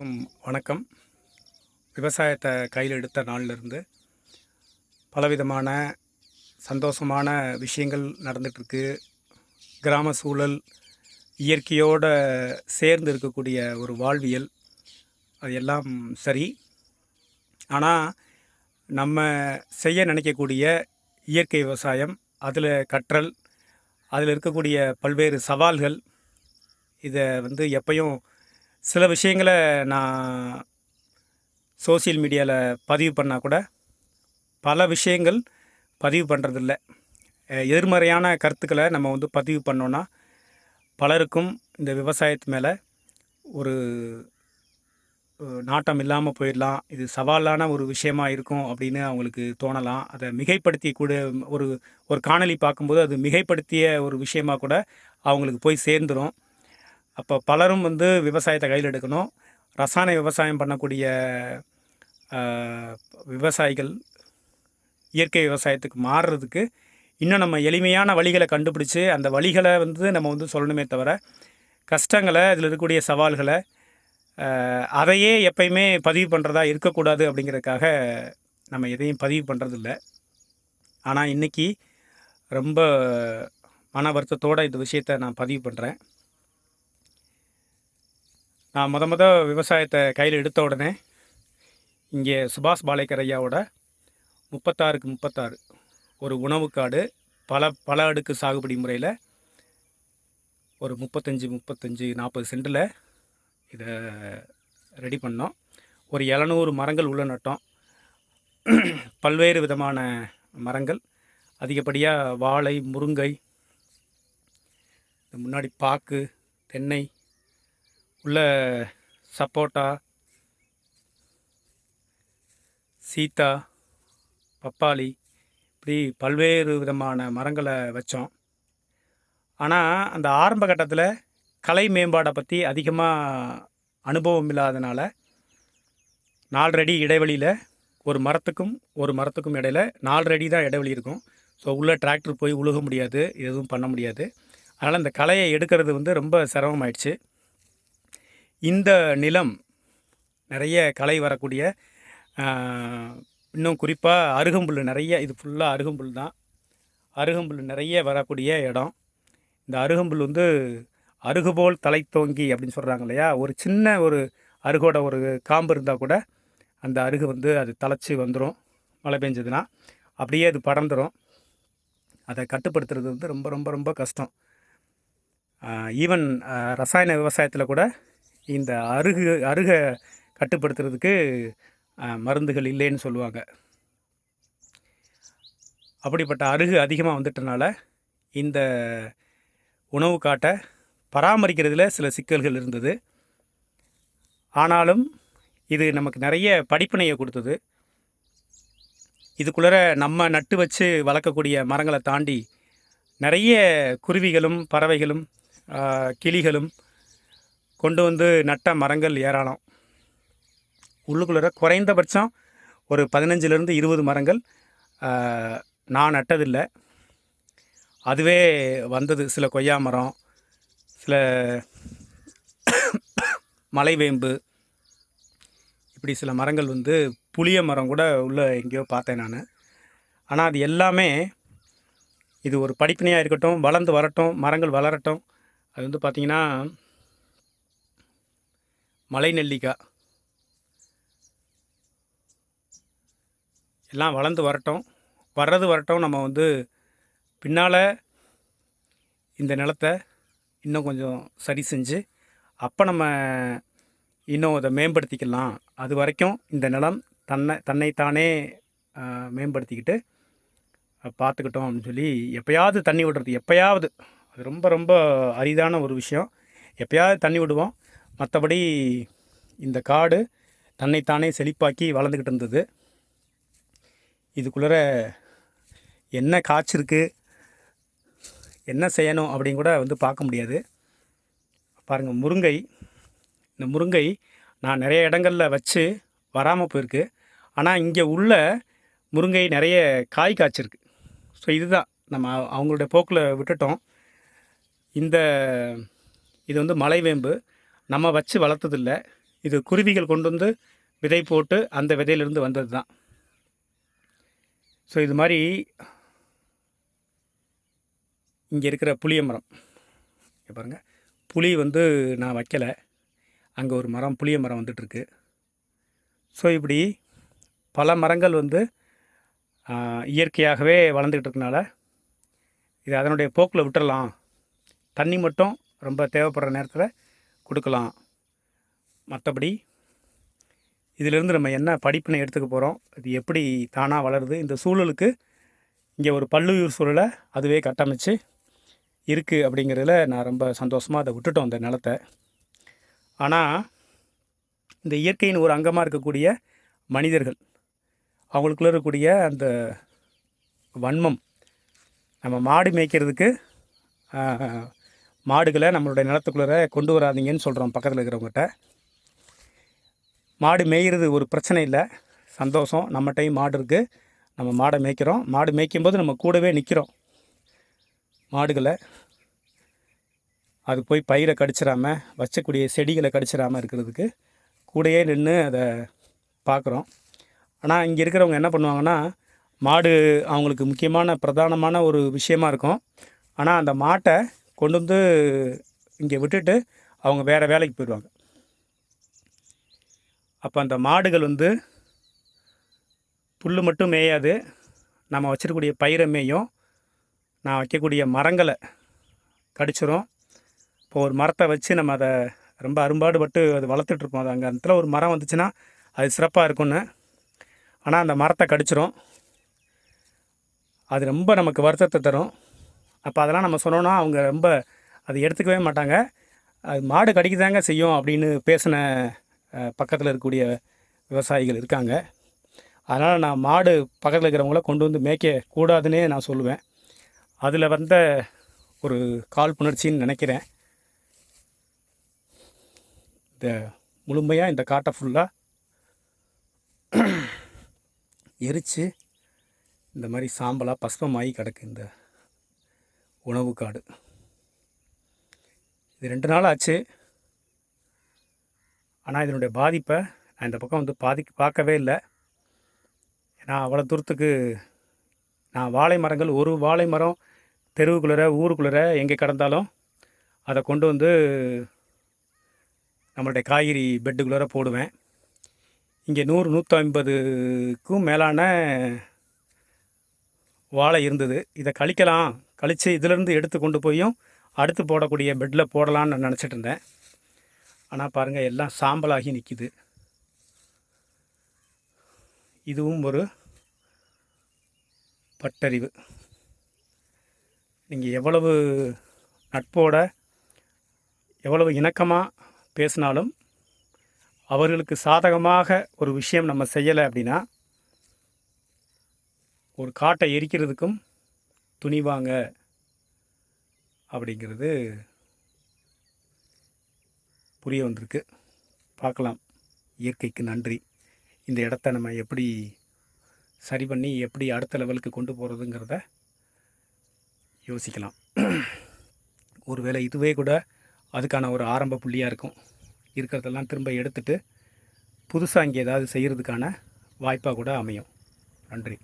வணக்கம். விவசாயத்தை கையில் எடுத்த நாள்லேருந்து பலவிதமான சந்தோஷமான விஷயங்கள் நடந்துகிட்ருக்கு. கிராம சூழல் இயற்கையோட சேர்ந்து இருக்கக்கூடிய ஒரு வாழ்வியல் அது எல்லாம் சரி. ஆனால் நம்ம செய்ய நினைக்கக்கூடிய இயற்கை விவசாயம் அதில் கற்றல் அதில் இருக்கக்கூடிய பல்வேறு சவால்கள் இதை வந்து எப்பயும் சில விஷயங்களை நான் சோஷியல் மீடியாவில் பதிவு பண்ணால் கூட பல விஷயங்கள் பதிவு பண்ணுறதில்ல எதிர்மறையான கருத்துக்களை நம்ம வந்து பதிவு பண்ணோன்னா பலருக்கும் இந்த விவசாயத்து மேலே ஒரு நாட்டம் இல்லாமல் போயிடலாம். இது சவாலான ஒரு விஷயமா இருக்கும் அப்படின்னு அவங்களுக்கு தோணலாம். அதை மிகைப்படுத்தி கூட ஒரு ஒரு காணொலி பார்க்கும்போது அது மிகைப்படுத்திய ஒரு விஷயமாக கூட அவங்களுக்கு போய் சேர்ந்துடும் அப்போ பலரும் வந்து விவசாயத்தை கையில் எடுக்கணும். ரசாயன விவசாயம் பண்ணக்கூடிய விவசாயிகள் இயற்கை விவசாயத்துக்கு மாறுறதுக்கு இன்னும் நம்ம எளிமையான வழிகளை கண்டுபிடிச்சி அந்த வழிகளை வந்து நம்ம வந்து சொல்லணுமே தவிர கஷ்டங்களை அதில் இருக்கக்கூடிய சவால்களை அதையே எப்பயுமே பதிவு பண்ணுறதா இருக்கக்கூடாது அப்படிங்கிறதுக்காக நம்ம எதையும் பதிவு பண்ணுறதில்ல ஆனால் இன்றைக்கி ரொம்ப மன வருத்தத்தோடு இந்த விஷயத்தை நான் பதிவு பண்ணுறேன் நான் முத முத விவசாயத்தை கையில் எடுத்த உடனே இங்கே சுபாஷ் பாலேக்கர் ஐயாவோட முப்பத்தாறுக்கு முப்பத்தாறு ஒரு உணவு காடு பல பல அடுக்கு சாகுபடி முறையில் ஒரு முப்பத்தஞ்சு முப்பத்தஞ்சு நாற்பது சென்டில் இதை ரெடி பண்ணோம். ஒரு எழுநூறு மரங்கள் உள்ள நட்டோம். பல்வேறு விதமான மரங்கள் அதிகப்படியாக வாழை முருங்கை முன்னாடி பாக்கு தென்னை உள்ள சப்போட்டா சீத்தா பப்பாளி இப்படி பல்வேறு விதமான மரங்களை வச்சோம். ஆனால் அந்த ஆரம்ப கட்டத்தில் கலை மேம்பாடை பற்றி அதிகமாக அனுபவம் இல்லாதனால நாலரடி இடைவெளியில் ஒரு மரத்துக்கும் ஒரு மரத்துக்கும் இடையில நாலரடி தான் இடைவெளி இருக்கும். ஸோ உள்ளே டிராக்டர் போய் உழுக முடியாது எதுவும் பண்ண முடியாது. அதனால் இந்த கலையை எடுக்கிறது வந்து ரொம்ப சிரமமாயிடுச்சு. இந்த நிலம் நிறைய களை வரக்கூடிய இன்னும் குறிப்பாக அருகம்புல் நிறைய இது ஃபுல்லாக அருகம்புல் தான். அருகம்புல் நிறைய வரக்கூடிய இடம். இந்த அருகம்புல் வந்து அருகுபோல் தலை தோங்கி அப்படின்னு சொல்கிறாங்க இல்லையா? ஒரு சின்ன ஒரு அருகோட ஒரு காம்பு இருந்தால் கூட அந்த அருகு வந்து அது தழைச்சி வந்துடும் மழை பெஞ்சதுன்னா. அப்படியே அது படர்ந்துடும் அதை கட்டுப்படுத்துறது வந்து ரொம்ப ரொம்ப ரொம்ப கஷ்டம். ஈவன் ரசாயன விவசாயத்தில் கூட இந்த அருகு அருகை கட்டுப்படுத்துறதுக்கு மருந்துகள் இல்லைன்னு சொல்லுவாங்க. அப்படிப்பட்ட அருகு அதிகமாக வந்துட்டனால இந்த உணவு காட்டை பராமரிக்கிறதுல சில சிக்கல்கள் இருந்தது. ஆனாலும் இது நமக்கு நிறைய படிப்பினையை கொடுத்தது. இதுக்குள்ளர நம்ம நட்டு வச்சு வளர்க்கக்கூடிய மரங்களை தாண்டி நிறைய குருவிகளும் பறவைகளும் கிளிகளும் கொண்டு வந்து நட்ட மரங்கள் ஏராளம். உள்ளுக்குள்ளே குறைந்தபட்சம் ஒரு பதினஞ்சுலேருந்து இருபது மரங்கள் நான் நட்டதில்லை. அதுவே வந்தது. சில கொய்யா மரம் சில மலைவேம்பு இப்படி சில மரங்கள் வந்து புளிய மரம் கூட உள்ள எங்கேயோ பார்த்தேன் நான். ஆனால் அது எல்லாமே இது ஒரு படிப்பினையாக இருக்கட்டும் வளர்ந்து வரட்டும் மரங்கள் வளரட்டும். அது வந்து பார்த்திங்கன்னா மலை நெல்லிக்காய் எல்லாம் வளர்ந்து வரட்டும். வர்றது வரட்டும். நம்ம வந்து பின்னால் இந்த நிலத்தை இன்னும் கொஞ்சம் சரி செஞ்சு அப்போ நம்ம இன்னும் அதை மேம்படுத்திக்கலாம். அது வரைக்கும் இந்த நிலம் தன்னை தன்னைத்தானே மேம்படுத்திக்கிட்டு பார்த்துக்கிட்டோம் அப்படின்னு சொல்லி எப்பயாவது தண்ணி விடுறது எப்பயாவது. அது ரொம்ப ரொம்ப அரிதான ஒரு விஷயம். எப்பயாவது தண்ணி விடுவோம். மற்றபடி இந்த காடு தன்னைத்தானே செழிப்பாக்கி வளர்ந்துக்கிட்டு இருந்தது. இதுக்குள்ளே என்ன காய்ச்சிருக்கு என்ன செய்யணும் அப்படின்னு கூட வந்து பார்க்க முடியாது. பாருங்கள் முருங்கை. இந்த முருங்கை நான் நிறைய இடங்களில் வச்சு வராமல் போயிருக்கு. ஆனால் இங்கே உள்ள முருங்கை நிறைய காய் காய்ச்சிருக்கு. ஸோ இதுதான் நம்ம அவங்களுடைய போக்கில் விட்டுட்டோம். இந்த இது வந்து மலைவேம்பு. நம்ம வச்சு வளர்த்ததில்ல. இது குருவிகள் கொண்டு வந்து விதை போட்டு அந்த விதையிலிருந்து வந்தது தான். ஸோ இது மாதிரி இங்கே இருக்கிற புளிய மரம். பாருங்கள் புளி வந்து நான் வைக்கலை. அங்கே ஒரு மரம் புளிய மரம் வந்துட்டுருக்கு. ஸோ இப்படி பல மரங்கள் வந்து இயற்கையாகவே வளர்ந்துக்கிட்டு இருக்கனால இது அதனுடைய போக்கில் விட்டுறலாம். தண்ணி மட்டும் ரொம்ப தேவைப்படுற நேரத்தில் கொடுக்கலாம். மற்றபடி இதிலிருந்து நம்ம என்ன படிப்பினை எடுத்துக்க போகிறோம் இது எப்படி தானாக வளருது? இந்த சூழலுக்கு இங்கே ஒரு பல்லுயிர் சூழலை அதுவே கட்டமைச்சு இருக்குது அப்படிங்கிறதுல நான் ரொம்ப சந்தோஷமாக அதை விட்டுட்டோம் அந்த நிலத்தை. ஆனால் இந்த இயற்கையின் ஒரு அங்கமாக இருக்கக்கூடிய மனிதர்கள் அவங்களுக்குள்ள இருக்கக்கூடிய அந்த வன்மம் நம்ம மாடு மேய்க்கிறதுக்கு மாடுகளை நம்மளுடைய நிலத்துக்குள்ளே கொண்டு வராதீங்கன்னு சொல்கிறோம் பக்கத்தில் இருக்கிறவங்ககிட்ட. மாடு மேய்கிறது ஒரு பிரச்சனை இல்லை. சந்தோஷம். நம்மகிட்டையும் மாடு இருக்குது நம்ம மாடை மேய்க்கிறோம். மாடு மேய்க்கும்போது நம்ம கூடவே நிற்கிறோம். மாடுகளை அது போய் பயிரை கடிச்சிடாம வச்சக்கூடிய செடிகளை கடிச்சிடாம இருக்கிறதுக்கு கூடயே நின்று அதை பார்க்குறோம். ஆனால் இங்கே இருக்கிறவங்க என்ன பண்ணுவாங்கன்னா மாடு அவங்களுக்கு முக்கியமான பிரதானமான ஒரு விஷயமா இருக்கும். ஆனால் அந்த மாட்டை கொண்டு வந்து இங்கே விட்டுட்டு அவங்க வேறு வேலைக்கு போயிடுவாங்க. அப்போ அந்த மாடுகள் வந்து புல் மட்டும் மேயாது நம்ம வச்சிருக்கக்கூடிய பயிரை மேயும் நான் வைக்கக்கூடிய மரங்களை கடிச்சிரும். இப்போ ஒரு மரத்தை வச்சு நம்ம அதை ரொம்ப அரும்பாடுபட்டு அது வளர்த்துட்ருப்போம் அது அங்கே அந்த இடத்துல ஒரு மரம் வந்துச்சுன்னா அது சிறப்பாக இருக்கும்னு. ஆனால் அந்த மரத்தை கடிச்சிரும். அது ரொம்ப நமக்கு வருத்தத்தை தரும். அப்போ அதெல்லாம் நம்ம சொன்னோன்னா அவங்க ரொம்ப அதை எடுத்துக்கவே மாட்டாங்க. அது மாடு கடிக்குதாங்க செய்யும் அப்படின்னு பேசின பக்கத்தில் இருக்கக்கூடிய விவசாயிகள் இருக்காங்க. அதனால் நான் மாடு பக்கத்தில் இருக்கிறவங்கள கொண்டு வந்து மேய்க்க கூடாதுன்னே நான் சொல்லுவேன். அதில் வந்த ஒரு காழ்ப்புணர்ச்சின்னு நினைக்கிறேன். இந்த முழுமையாக இந்த காட்டை ஃபுல்லாக எரித்து இந்த மாதிரி சாம்பலாக பஸ்பமாகி கிடக்கு இந்த உணவு காடு. இது ரெண்டு நாள் ஆச்சு. ஆனால் இதனுடைய பாதிப்பை நான் இந்த பக்கம் வந்து பாதி பார்க்கவே இல்லை. ஏன்னா அவ்வளோ தூரத்துக்கு நான் வாழை மரங்கள் ஒரு வாழை மரம் தெருவுக்குள்ளே ஊருக்குள்ளே எங்கே கிடந்தாலும் அதை கொண்டு வந்து நம்மளுடைய காய்கறி பெட்டுக்குள்ளே போடுவேன். இங்கே நூறு நூற்றி ஐம்பதுக்கும் மேலான வாழை இருந்தது. இதை கழிக்கலாம். கழித்து இதிலேருந்து எடுத்து கொண்டு போயும் அடுத்து போடக்கூடிய பெட்டில் போடலான்னு நான் நினச்சிட்டு இருந்தேன். ஆனால் பாருங்கள் எல்லாம் சாம்பலாகி நிற்கிது இதுவும் ஒரு பட்டறிவு. நீங்கள் எவ்வளவு நட்போட எவ்வளவு இணக்கமாக பேசினாலும் அவர்களுக்கு சாதகமாக ஒரு விஷயம் நம்ம செய்யலை அப்படின்னா ஒரு காட்டை எரிக்கிறதுக்கும் துணிவாங்க. அப்படிங்கிறது புரிய வந்திருக்கு. பார்க்கலாம். இயற்கைக்கு நன்றி. இந்த இடத்த நம்ம எப்படி சரி பண்ணி எப்படி அடுத்த லெவலுக்கு கொண்டு போகிறதுங்கிறத யோசிக்கலாம். ஒருவேளை இதுவே கூட அதுக்கான ஒரு ஆரம்ப புள்ளியாக இருக்கும். இருக்கிறதெல்லாம் திரும்ப எடுத்துட்டு புதுசாக இங்கே ஏதாவது செய்கிறதுக்கான வாய்ப்பாக கூட அமையும். நன்றி.